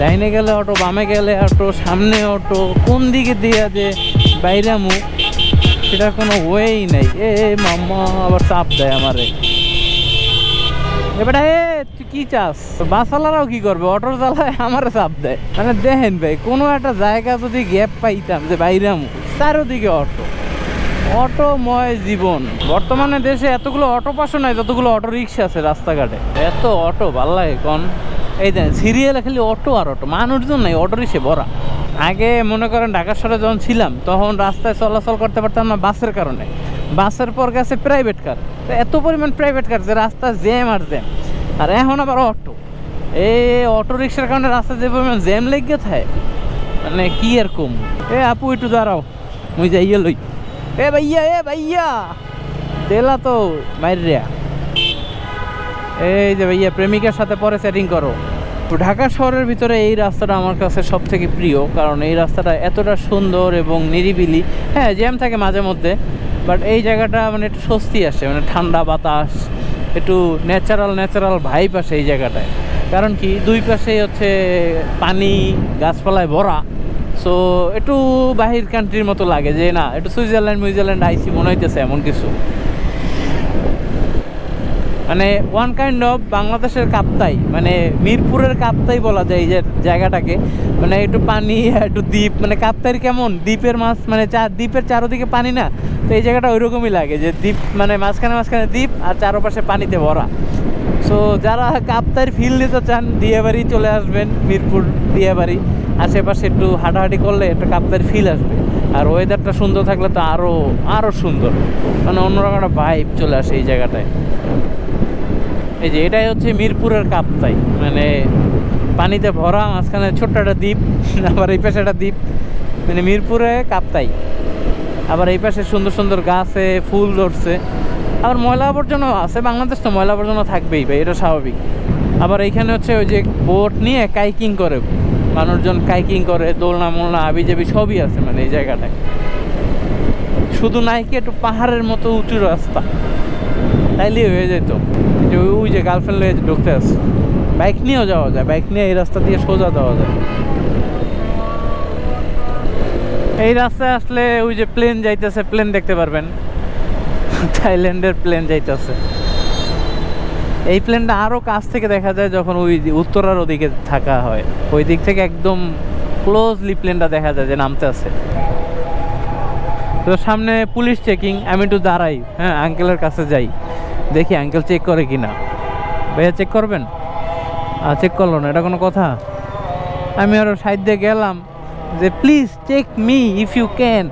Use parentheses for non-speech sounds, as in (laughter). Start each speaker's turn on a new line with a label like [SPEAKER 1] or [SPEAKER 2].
[SPEAKER 1] ডাইনে গেলে অটো, বামে গেলে অটো, সামনে অটো, কোন দিকে দিয়ে যে মুখ সেটার কোনো ওয়েই নাই। এ মাম্মা, আবার চাপ দেয় আমারে। এবারে এ, তুই কি চাস? বাসালারাও কি করবে? অটোর চালায় আমার চাপ দেয়। মানে দেখেন ভাই, কোনো একটা জায়গা যদি গ্যাপ পাইতাম যে বাইরে মুখ চারোদিকে অটো। অটোময় জীবন। বর্তমানে দেশে এতগুলো অটো পাশও নাই, যতগুলো অটো রিক্সা আছে রাস্তাঘাটে। এত অটো ভালো লাগে, কন? এই দেন সিরিয়ালে খালি অটো আর অটো মানুষজন নাই অটো রিক্সে ভরা। আগে মনে করেন ঢাকা শহরে যখন ছিলাম, তখন রাস্তায় চলাচল করতে পারতাম না বাসের কারণে। বাসের পর গেছে প্রাইভেট কার তো এত পরিমাণ প্রাইভেট কার যে রাস্তা জ্যাম আর জ্যাম আর এখন আবার অটো এই অটো রিক্সার কারণে রাস্তা যে পরিমাণ জ্যাম লেগে থাকে মানে কি আর কম। এ আপু, একটু দাঁড়াও, মুই যাইয়ে লই। এ ভাইয়া এ ভাইয়া! তেলা তো মাইরিয়া এই যে ভাইয়া, প্রেমিকার সাথে পরে সেটিং করো। তো ঢাকা শহরের ভিতরে এই রাস্তাটা আমার কাছে সব থেকে প্রিয়, কারণ এই রাস্তাটা এতটা সুন্দর এবং নিরিবিলি। হ্যাঁ জ্যাম থাকে মাঝে মধ্যে বাট এই জায়গাটা মানে একটু স্বস্তি আসে মানে ঠান্ডা বাতাস, একটু ন্যাচারাল ন্যাচারাল ভাইব আসে এই জায়গাটায়। কারণ কি, দুই পাশেই হচ্ছে পানি, গাছপালায় ভরা সো একটু বাহির কান্ট্রির মতো লাগে যে না, একটু সুইজারল্যান্ড, মুইজারল্যান্ড, আইসি মনে হইতেছে এমন কিছু। মানে ওয়ান কাইন্ড অফ বাংলাদেশের কাপ্তাই মানে মিরপুরের কাপ্তাই বলা যায় এই যে জায়গাটাকে। মানে একটু পানি, একটু দ্বীপ মানে কাপ্তাইয়ের কেমন? দ্বীপের মাছ মানে চা, দ্বীপের চারোদিকে পানি না? তো এই জায়গাটা ওইরকমই লাগে যে দ্বীপ মানে মাঝখানে মাঝখানে দ্বীপ আর চারপাশে পানিতে ভরা। সো যারা কাপ্তাইয়ের ফিল নিতে চান দিয়াবাড়ি চলে আসবেন, মিরপুর দিয়াবাড়ি আশেপাশে একটু হাঁটাহাঁটি করলে একটা কাপ্তাইয়ের ফিল আসবে। আর ওয়েদারটা সুন্দর থাকলে তো আরও আরও সুন্দর। মানে অন্যরকম একটা ভাইব চলে আসে এই জায়গাটায়। এই যে এটাই হচ্ছে মিরপুরের কাপ্তাই। মানে পানিতে ভরা মাঝখানে ছোট্ট একটা দ্বীপ, (laughs) আবার এই পাশে একটা দ্বীপ। মানে মিরপুরে কাপ্তাই। আবার এই পাশে সুন্দর সুন্দর গাছে ফুল ধরছে। আবার ময়লা আবর্জনা আছে, বাংলাদেশ তো ময়লা আবর্জনা থাকবেই ভাই, এটা স্বাভাবিক। আবার এইখানে হচ্ছে ওই যে বোট নিয়ে কাইকিং করে। মানুষজন কাইকিং করে, দোলনা, মোলনা আবি জাবি সবই আছে মানে এই জায়গাটায়। শুধু নাই কি একটু পাহাড়ের মতো উঁচু রাস্তা। তাইলে হয়ে যেত যে ওই- যে গার্লফ্রেন্ড লয়ে ঢুকতে আসে বাইক নিয়েও যাওয়া যায় বাইক নিয়ে এই রাস্তা দিয়ে সোজা যাওয়া যায়। এই রাস্তায় আসলে ওই যে প্লেন যাইতেছে প্লেন দেখতে পারবেন। থাইল্যান্ডের প্লেন যাইতেছে। এই প্লেনটা আরও কাছ থেকে দেখা যায় যখন ওই উত্তরার ওদিকে থাকা হয়। ওই দিক থেকে একদম ক্লোজলি প্লেনটা দেখা যায় যে নামতে আছে। তো সামনে পুলিশ চেকিং আমি একটু দাঁড়াই হ্যাঁ আঙ্কেলের কাছে যাই। দেখি আঙ্কেল চেক করে কি না ভাইয়া চেক করবেন? চেক করল না, এটা কোনো কথা? আমি আরও সাইড দিয়ে গেলাম যে please check me if you can